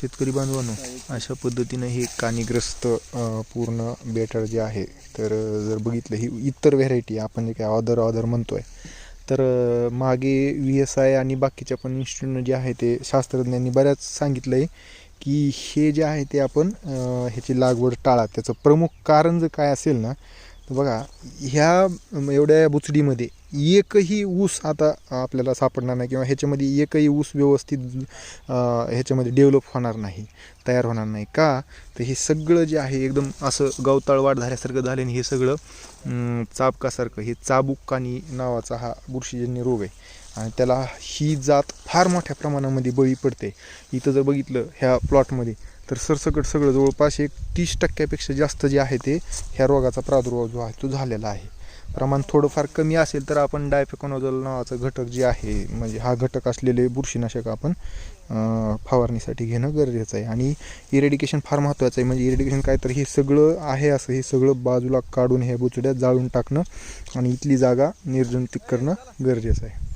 शेतकरी बांधवांनो अशा पद्धतीनं हे कानीग्रस्त पूर्ण बेटर जे आहे तर जर बघितलं ही इतर व्हेरायटी आपण जे काय ऑदर ऑदर म्हणतो आहे तर मागे व्ही एस आय आणि बाकीच्या पण इन्स्टिट्यूटनं जे आहे ते शास्त्रज्ञांनी बऱ्याच सांगितलं आहे की हे जे आहे ते आपण ह्याची लागवड टाळा. त्याचं प्रमुख कारण जर काय असेल ना तर बघा ह्या एवढ्या बुचडीमध्ये एकही ऊस आता आपल्याला सापडणार नाही किंवा ह्याच्यामध्ये एकही ऊस व्यवस्थित ह्याच्यामध्ये डेव्हलप होणार नाही तयार होणार नाही. का? तर हे सगळं जे आहे एकदम असं गवताळ वाढ झाल्यासारखं झालं आणि हे सगळं चाबकासारखं हे चाबुक्कानी नावाचा हा बुरशीजन्य रोग आहे. आणि त्याला ही जात फार मोठ्या प्रमाणामध्ये बळी पडते. इथं जर बघितलं ह्या प्लॉटमध्ये तर सरसकट सगळं जवळपास एक तीस टक्क्यापेक्षा जास्त जे आहे ते ह्या रोगाचा प्रादुर्भाव जो आहे तो झालेला आहे. प्रमाण थोडंफार कमी असेल तर आपण डायफेकोनोजल नावाचं घटक जे आहे म्हणजे हा घटक असलेले बुरशीनाशक आपण फवारणीसाठी घेणं गरजेचं आहे. आणि इरेडिकेशन फार महत्त्वाचं आहे. म्हणजे इरेडिकेशन काय तर हे सगळं आहे असं हे सगळं बाजूला काढून हे बुचड्या जाळून टाकणं आणि इथली जागा निर्जंतिक करणं गरजेचं आहे.